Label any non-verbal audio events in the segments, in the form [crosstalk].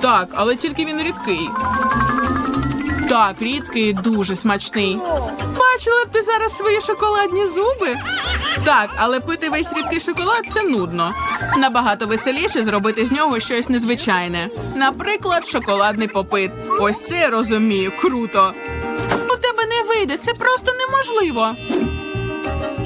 Так, але тільки він рідкий. Так, рідкий і дуже смачний. Бачила б ти зараз свої шоколадні зуби? Так, але пити весь рідкий шоколад це нудно. Набагато веселіше зробити з нього щось незвичайне. Наприклад, шоколадний попит. Ось це я розумію, круто. У тебе не вийде, це просто неможливо.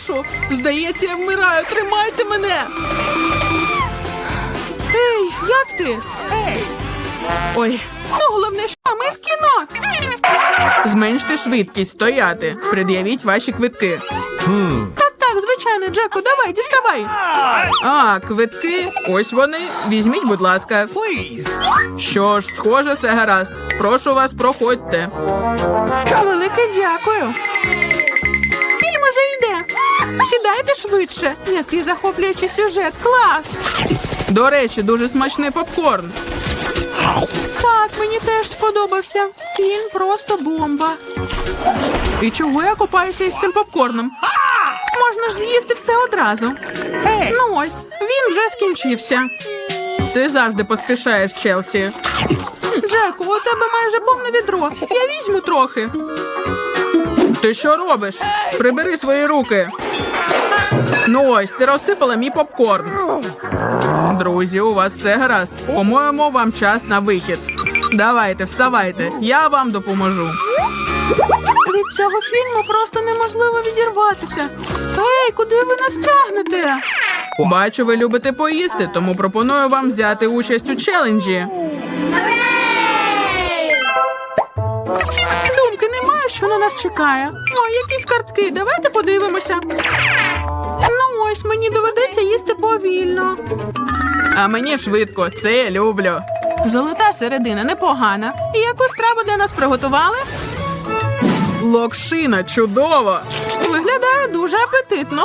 Йди. Здається, я вмираю. Тримайте мене. Ей, як ти? Ой, ну головне, що ми в кіно. Зменште швидкість, стояти. Пред'явіть ваші квитки. Так, так, звичайно, Джеку, давай, діставай. А, квитки. Ось вони. Візьміть, будь ласка. Що ж, схоже, все гаразд. Прошу вас, проходьте. Велике дякую. Сідайте швидше. Який захоплюючий сюжет. Клас. До речі, дуже смачний попкорн. Так, мені теж сподобався. Фільм просто бомба. І чого я купаюся із цим попкорном? Можна ж з'їсти все одразу. Ну ось, він вже скінчився. Ти завжди поспішаєш, Челсі. Джеку, у тебе майже повне відро. Я візьму трохи. Ти що робиш? Прибери свої руки. Ну ось, ти розсипала мій попкорн. Друзі, у вас все гаразд. По-моєму, вам час на вихід. Давайте, вставайте, я вам допоможу. Від цього фільму просто неможливо відірватися. Ей, куди ви нас тягнете? Бачу, ви любите поїсти, тому пропоную вам взяти участь у челенджі. Думки немає, що на нас чекає. О, якісь картки, давайте подивимося. Ось мені доведеться їсти повільно. А мені швидко, це люблю. Золота середина непогана. І яку страву для нас приготували? Локшина, чудово! Виглядає дуже апетитно.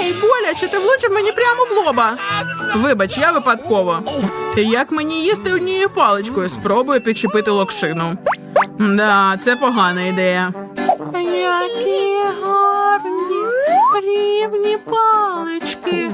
Ей, боляче, ти влучив мені прямо в лоба. Вибач, я випадково. Як мені їсти однією паличкою? Спробую підчепити локшину. Да, це погана ідея. Які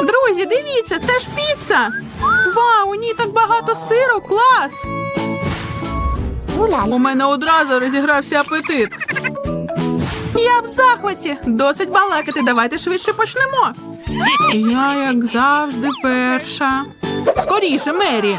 Друзі, дивіться, це ж піца. Вау, у ній так багато сиру, клас. У мене одразу розігрався апетит. Я в захваті. Досить балакати. Давайте швидше почнемо. Я, як завжди, перша. Скоріше, Мері.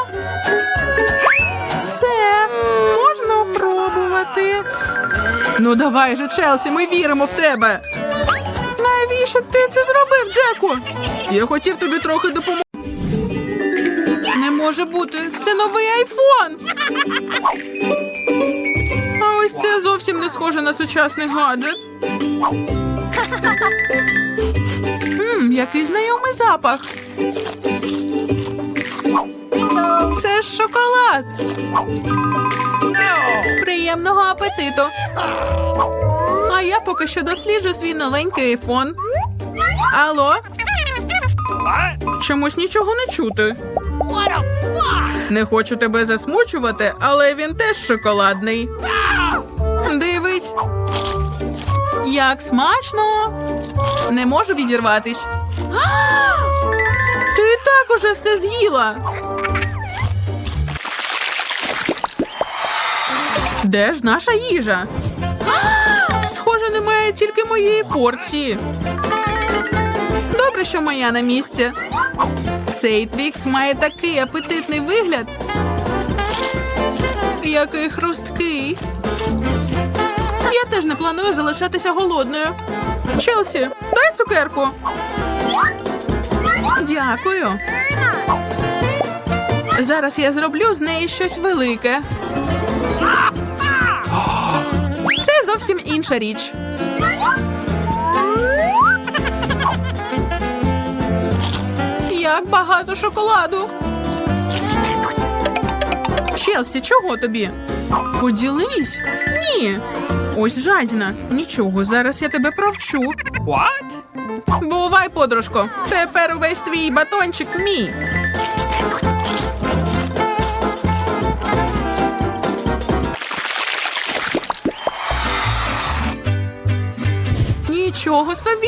Пробувати. Ну давай же, Челсі, ми віримо в тебе. Навіщо ти це зробив, Джеку? Я хотів тобі трохи допомогти. Не може бути, це новий айфон. А ось це зовсім не схоже на сучасний гаджет. Хм, який знайомий запах. Це ж шоколад. Приємного апетиту. А я поки що досліджу свій новенький айфон. Алло? Чомусь нічого не чути. Не хочу тебе засмучувати, але він теж шоколадний. Дивись. Як смачно. Не можу відірватись. Ти так уже все з'їла. Де ж наша їжа? Схоже, немає тільки моєї порції. Добре, що моя на місці. Цей твікс має такий апетитний вигляд. Який хрусткий. Я теж не планую залишатися голодною. Челсі, дай цукерку. Дякую. Зараз я зроблю з неї щось велике. Зовсім інша річ. Як багато шоколаду. Челсі, чого тобі? Поділись? Ні. Ось жадіна. Нічого, зараз я тебе провчу. What? Бувай, подружко. Тепер увесь твій батончик мій. Нічого собі.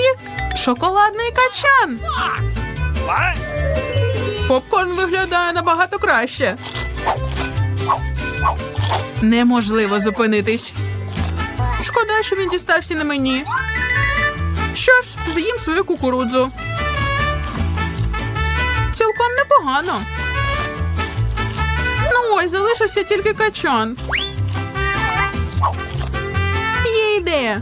Шоколадний качан. Попкорн виглядає набагато краще. Неможливо зупинитись. Шкода, що він дістався на мені. Що ж, з'їм свою кукурудзу. Цілком непогано. Ну ось, залишився тільки качан. Є ідея.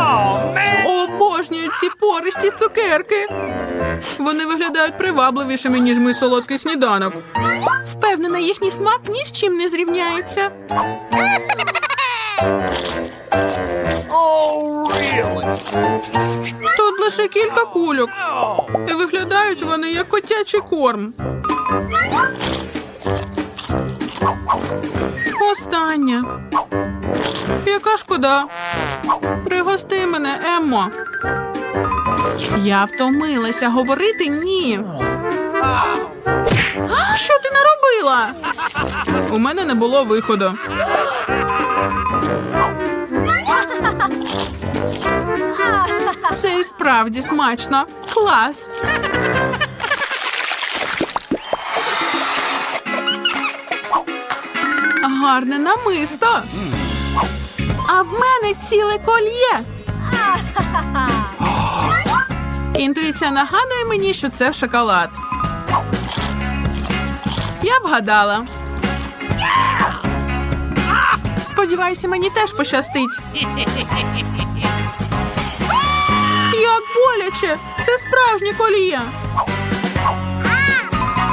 Пористі цукерки. Вони виглядають привабливішими, ніж мій солодкий сніданок. Впевнена, їхній смак ні з чим не зрівняється. Oh, really? Тут лише кілька кульок. І виглядають вони як котячий корм. Остання. Яка шкода. Пригости мене, Еммо. Я втомилася говорити ні. Що ти наробила? У мене не було виходу. Це і справді смачно. Клас. Гарне намисто. А в мене ціле кольє. Інтуїція нагадує мені, що це шоколад. Я вгадала. Сподіваюся, мені теж пощастить. Як боляче! Це справжнє коліє.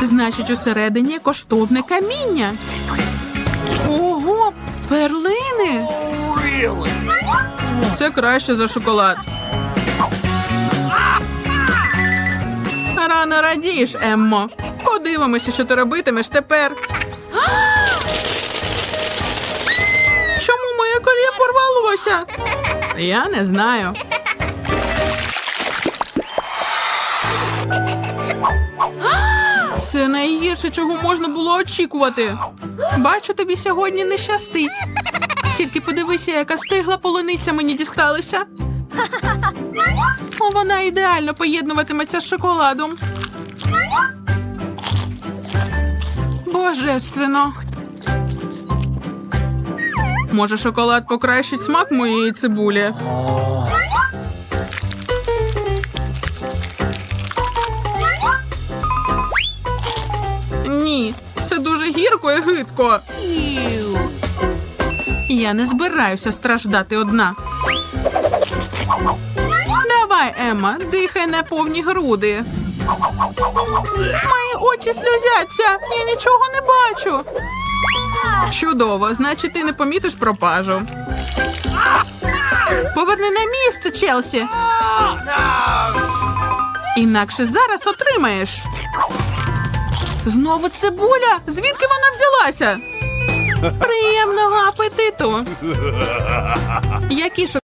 Значить, усередині коштовне каміння. Перлини. Це краще за шоколад. Рано радієш, Еммо. Подивимося, що ти робитимеш тепер. Чому моє коліє порвалося? Я не знаю. Це найгірше, чого можна було очікувати. Бачу, тобі сьогодні не щастить. Тільки подивися, яка стигла полуниця мені дісталася. О, вона ідеально поєднуватиметься з шоколадом. Божественно. Може, шоколад покращить смак моєї цибулі? Дуже гидко. Я не збираюся страждати одна. Давай, Емма, дихай на повні груди. Мої очі сльозяться. Я нічого не бачу. Чудово, значить, ти не помітиш пропажу. Поверни на місце, Челсі. Інакше зараз отримаєш. Знову цибуля? Звідки вона взялася? [laughs] Приємного апетиту. Які